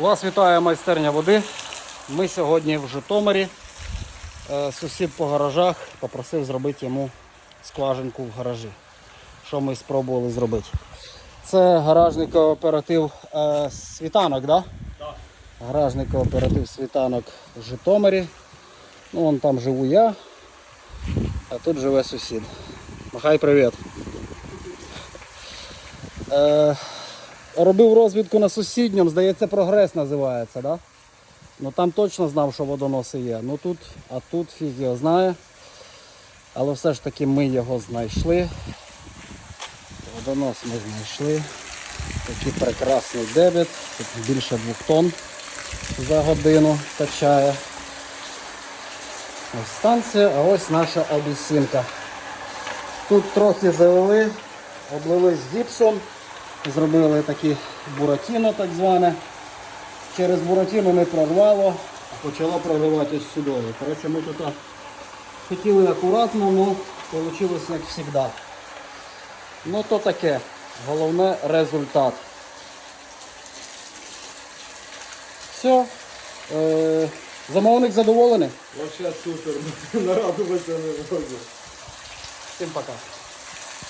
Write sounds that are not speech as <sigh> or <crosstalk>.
Вас вітає майстерня води. Ми сьогодні в Житомирі. Е, Сусід по гаражах попросив зробити йому скважинку в гаражі. Що ми спробували зробити? Це гаражний кооператив е, світанок, да? Так. Гаражний кооператив світанок в Житомирі. Ну, вон там живу я, а тут живе сусід. Махай привіт. Робив розвідку на сусідньому, здається, прогрес називається, да? Ну там точно знав, що водоноси є. Ну тут, а тут фіг його знає. Але все ж таки ми його знайшли. Водонос ми знайшли. Такий прекрасний дебіт. Тут більше двох тонн за годину качає. Ось станція, а ось наша обіцінка. Тут трохи залили, облили з гіпсом, зробили такі буратіно так зване. Через буратіно не прорвало, а почало проривати ось сюди. Коротше, ми тут хотіли акуратно, але вийшло як завжди. Ну то таке. Головне результат. Все. Е, замовник задоволений. Вообще супер, <laughs> нарадуватися не можу. Всім пока.